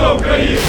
за Україну!